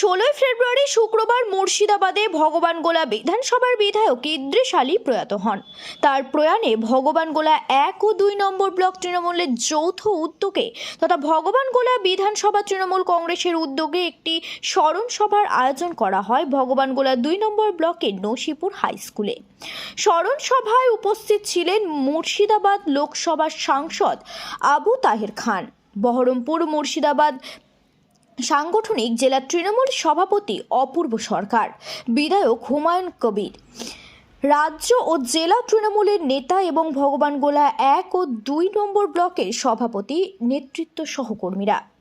ষোলোই ফেব্রুয়ারি শুক্রবার মুর্শিদাবাদে ভগবান গোলা বিধানসভার বিধায়ক ইদ্রিস আলী প্রয়াত হন। তার প্রয়াণে ভগবান গোলা এক ও দুই নম্বর ব্লক তৃণমূলের যৌথ উদ্যোগে তথা ভগবান গোলা বিধানসভা তৃণমূল কংগ্রেসের উদ্যোগে একটি স্মরণ সভার আয়োজন করা হয় ভগবান গোলা দুই নম্বর ব্লকের নসিপুর হাই স্কুলে। স্মরণ সভায় উপস্থিত ছিলেন মুর্শিদাবাদ লোকসভার সাংসদ আবু তাহের খান। বহরমপুর মুর্শিদাবাদ সাংগঠনিক জেলা তৃণমূল সভাপতি অপূর্ব সরকার, বিধায়ক হুমায়ুন কবির। রাজ্য ও জেলা তৃণমূলের নেতা এবং ভগবান গোলা এক ও দুই নম্বর ব্লকের সভাপতি, নেতৃত্ব সহকর্মীরা।